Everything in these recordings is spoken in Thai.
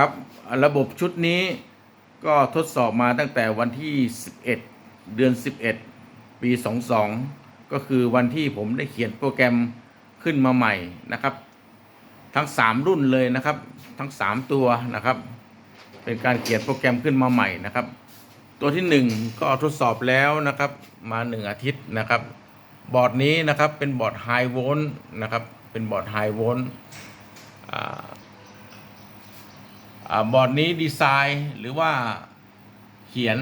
ครับ ระบบชุดนี้ก็ทดสอบมาตั้งแต่วันที่ 11 เดือน 11 ปี 22 ก็คือวันที่ผมได้เขียนโปรแกรมขึ้นมาใหม่นะครับ ทั้ง 3 รุ่นเลยนะครับ ทั้ง 3 ตัวนะครับ เป็นการเขียนโปรแกรมขึ้นมาใหม่นะครับ ตัวที่ 1 ก็ทดสอบแล้วนะครับ มา 1 อาทิตย์นะครับ บอร์ดนี้นะครับเป็นบอร์ดไฮโวลต์นะครับ เป็นบอร์ดไฮโวลต์อ่า บอร์ดนี้ดีไซน์หรือว่าเขียน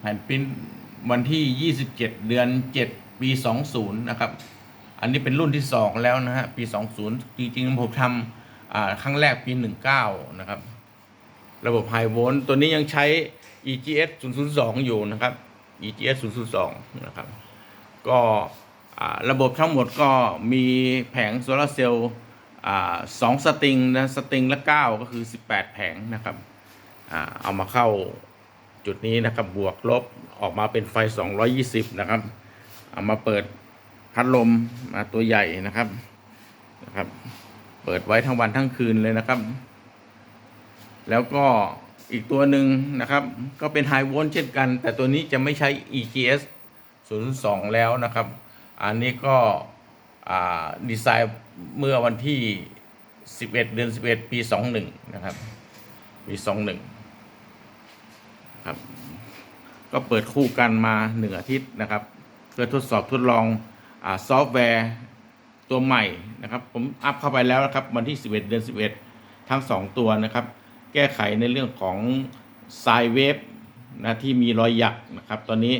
แผ่นปริ้นวันที่ 27 เดือน 7 ปี 20 นะครับ อันนี้เป็นรุ่นที่ 2 แล้วนะฮะ ปี 20 จริงๆ ผมทำครั้งแรกปี 19 นะครับ ระบบไฮโวลต์ตัวนี้ยังใช้ EGS 002 อยู่นะครับ EGS 002 นะครับ ก็ระบบทั้งหมดก็มีแผงโซลาร์เซลล์ สองสตริงนะสตริงละ 9 ก็คือ 18 แผงนะครับอเอามาเข้าจุดนี้นะครับบวกลบออกมาเป็นไฟ 220 นะครับ เอามาเปิดพัดลมมาตัวใหญ่นะครับนะครับ เปิดไว้ทั้งวันทั้งคืนเลยนะครับ แล้วก็อีกตัวหนึ่งนะครับ ก็เป็นไฮโวลต์เช่นกัน แต่ตัวนี้จะไม่ใช้ EGS 02แล้วนะครับ อันนี้ก็ ดีไซน์เมื่อวันที่ 11 เดือน 11 ปี 21 นะครับ ปี 21 ครับ ก็เปิดคู่กันมาหนึ่งอาทิตย์นะครับ เพื่อทดสอบทดลองอซอฟต์แวร์ตัวใหม่นะครับ ผมอัพเข้าไปแล้วนะครับ วันที่ 11 เดือน 11 ทั้ง 2 ตัวนะครับ แก้ไขในเรื่องของไซเวฟนะที่มีรอยหยักนะครับ ตอนนี้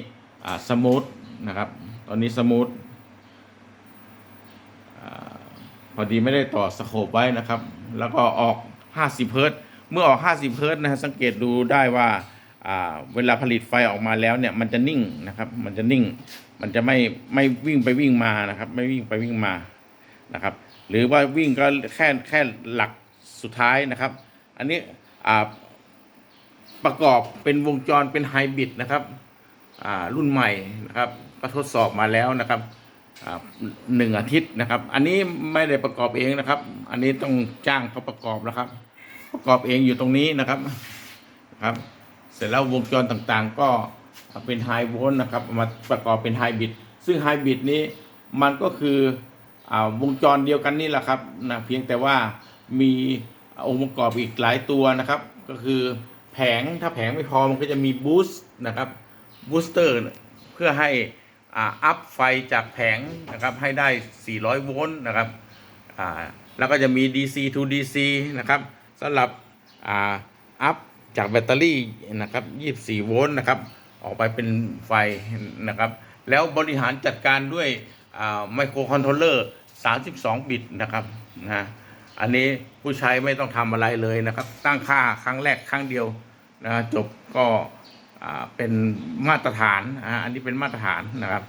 สมูทนะครับ ตอนนี้สมูท พอดีไม่ได้ต่อสโคปไว้นะครับ แล้วก็ออก 50เฮิรตซ์เมื่อออก 50เฮิรตซ์นะฮะสังเกตดูได้ว่าเวลาผลิตไฟออกมาแล้วเนี่ยมันจะนิ่งนะครับ มันจะนิ่ง มันจะไม่ไม่วิ่งไปวิ่งมานะครับ ไม่วิ่งไปวิ่งมานะครับ หรือว่าวิ่งก็แค่แค่หลักสุดท้ายนะครับ อันนี้ประกอบเป็นวงจรเป็นไฮบริดนะครับรุ่นใหม่นะครับก็ทดสอบมาแล้วนะครับ หนึ่งอาทิตย์นะครับ อันนี้ไม่ได้ประกอบเองนะครับ อันนี้ต้องจ้างเขาประกอบนะครับ ประกอบเองอยู่ตรงนี้นะครับครับ เสร็จแล้ววงจรต่างๆ ก็เป็นไฮโวลต์นะครับ มาประกอบเป็นไฮบริดซึ่งไฮบริดนี้มันก็คืออวงจรเดียวกันนี่แหละครับนะเพียงแต่ว่ามีองค์ประกอบอีกหลายตัวนะครับ ก็คือแผงถ้าแผงไม่พอมันก็จะมีบูสต์นะครับบูสเตอร์เพื่อให้ อัพไฟจากแผงนะครับให้ได้ 400 โวลต์นะครับแล้วก็จะมี DC to DC นะครับสำหรับอัพจากแบตเตอรี่นะครับ 24 โวลต์นะครับ ออกไปเป็นไฟนะครับ แล้วบริหารจัดการด้วยไมโครคอนโทรลเลอร์ 32 บิตนะครับนะอันนี้ผู้ใช้ไม่ต้องทำอะไรเลยนะครับ ตั้งค่าครั้งแรกครั้งเดียวนะจบก็ เป็นมาตรฐานอ,อันนี้เป็นมาตรฐานนะครับ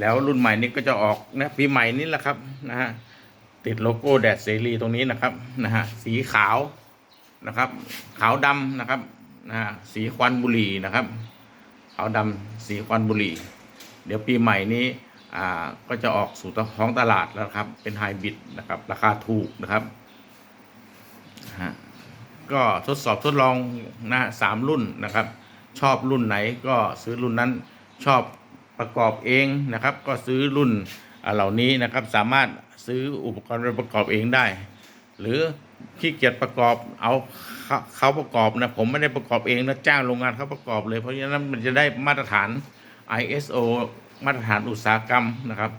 แล้วรุ่นใหม่นี้ก็จะออกนะปีใหม่นี้แหละครับนะฮะติดโลโก้แดดเสรีตรงนี้นะครับนะฮะสีขาวนะครับ ขาวดำนะครับนะฮะสีควันบุหรี่นะครับ ขาวดำสีควันบุหรี่ เดี๋ยวปีใหม่นี้อ่าก็จะออกสู่ท้องตลาดแล้วครับ เป็นไฮบริดนะครับ ราคาถูกนะครับนะฮะก็ทดสอบทดลองนะสามรุ่นนะครับ ชอบรุ่นไหนก็ซื้อรุ่นนั้นชอบประกอบเองนะครับ ก็ซื้อรุ่นเหล่านี้นะครับ สามารถซื้ออุปกรณ์ประกอบเองได้ หรือขี้เกียจประกอบเอาเขาประกอบนะผมไม่ได้ประกอบเองนะจ้างโรงงานเขาประกอบเลยเพราะฉะนั้นมันจะได้มาตรฐาน ISO มาตรฐานอุตสาหกรรมนะครับ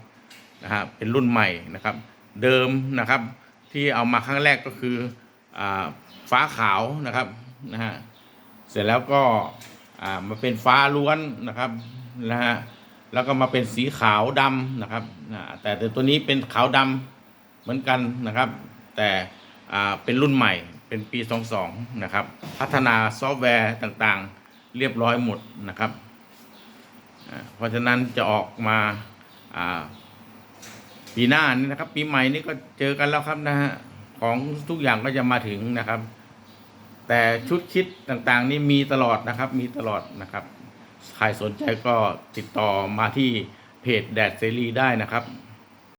นะฮะเป็นรุ่นใหม่นะครับ เดิมนะครับที่เอามาครั้งแรกก็คืออฟ้าขาวนะครับนะฮะเสร็จแล้วก็ อ่ามาเป็นฟ้าล้วนนะครับนะฮะแล้วก็มาเป็นสีขาวดำนะครับแต่ต่ตัวนี้เป็นขาวดำเหมือนกันนะครับ แต่เป็นรุ่นใหม่เป็นปี 22 นะครับ พัฒนาซอฟต์แวร์ต่างๆ เรียบร้อยหมดนะครับ เพราะฉะนั้นจะออกมาปีหน้านี้นะครับ ปีใหม่นี้ก็เจอกันแล้วครับนะฮะของทุกอย่างก็จะมาถึงนะครับ แต่ชุดคิดต่างๆ นี่มีตลอดนะครับ มีตลอดนะครับ ใครสนใจก็ติดต่อมาที่เพจแดดเซรีได้นะครับ